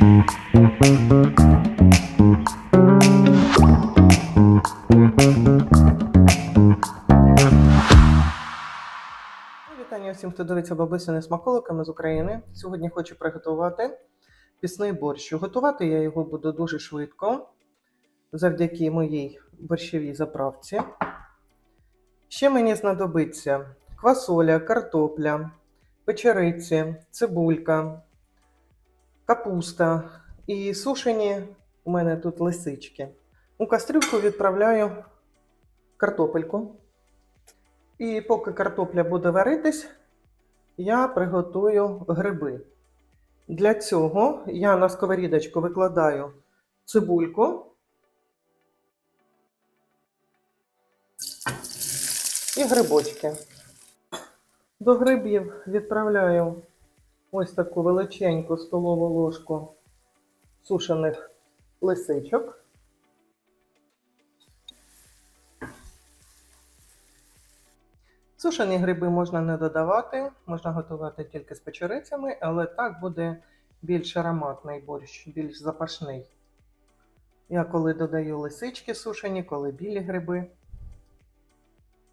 Вітання всім, хто дивиться бабусини смаколиками з України. Сьогодні хочу приготувати пісний борщ. Готувати я його буду дуже швидко, завдяки моїй борщовій заправці. Ще мені знадобиться квасоля, картопля, печериці, цибулька, капуста і сушені у мене тут лисички. У кастрюльку відправляю картопельку. І поки картопля буде варитись, я приготую гриби. Для цього я на сковорідочку викладаю цибульку і грибочки. До грибів відправляю ось таку величеньку столову ложку сушених лисичок. Сушені гриби можна не додавати, можна готувати тільки з печерицями, але так буде більш ароматний борщ, більш запашний. Я коли додаю лисички сушені, коли білі гриби.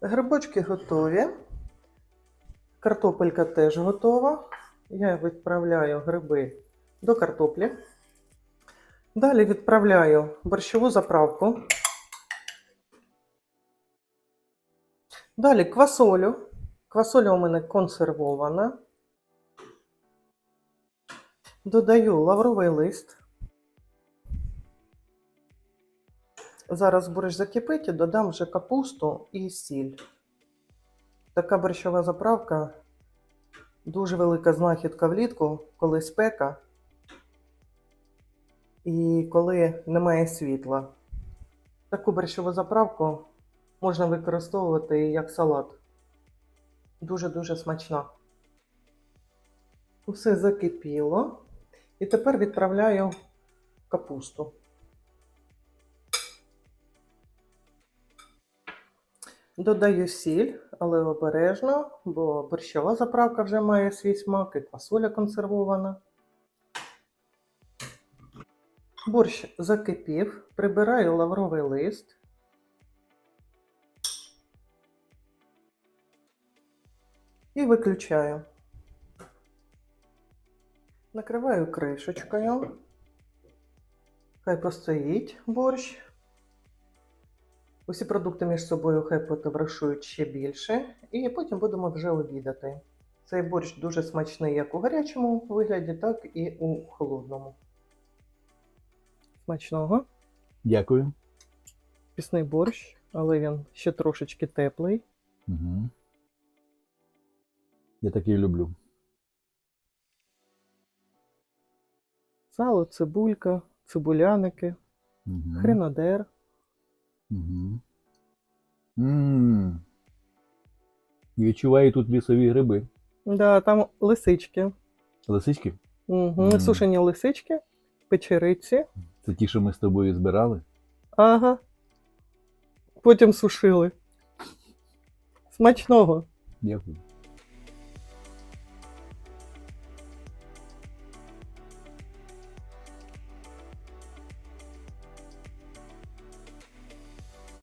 Грибочки готові. Картопелька теж готова. Я відправляю гриби до картоплі. Далі відправляю борщову заправку. Далі квасолю. Квасоля у мене консервована. Додаю лавровий лист. Зараз борщ закипить і додам вже капусту і сіль. Така борщова заправка дуже велика знахідка влітку, коли спека і коли немає світла. Таку борщову заправку можна використовувати як салат. Дуже-дуже смачно. Усе закипіло. І тепер відправляю капусту. Додаю сіль, але обережно, бо борщова заправка вже має свій смак і квасоля консервована. Борщ закипів, прибираю лавровий лист. І виключаю. Накриваю кришечкою. Хай постоїть борщ. Усі продукти між собою хай потоваришують ще більше, і потім будемо вже обідати. Цей борщ дуже смачний як у гарячому вигляді, так і у холодному. Смачного. Дякую. Пісний борщ, але він ще трошечки теплий. Угу. Я такий люблю. Сало, цибулька, цибуляники, Угу. хренадер. Угу. М-м. відчуваю тут лісові гриби. Да, там лисички. Лисички? Угу. Мгм. Сушені лисички, печериці. Це ті, що ми з тобою збирали. Ага. Потім сушили. Смачного. Дякую.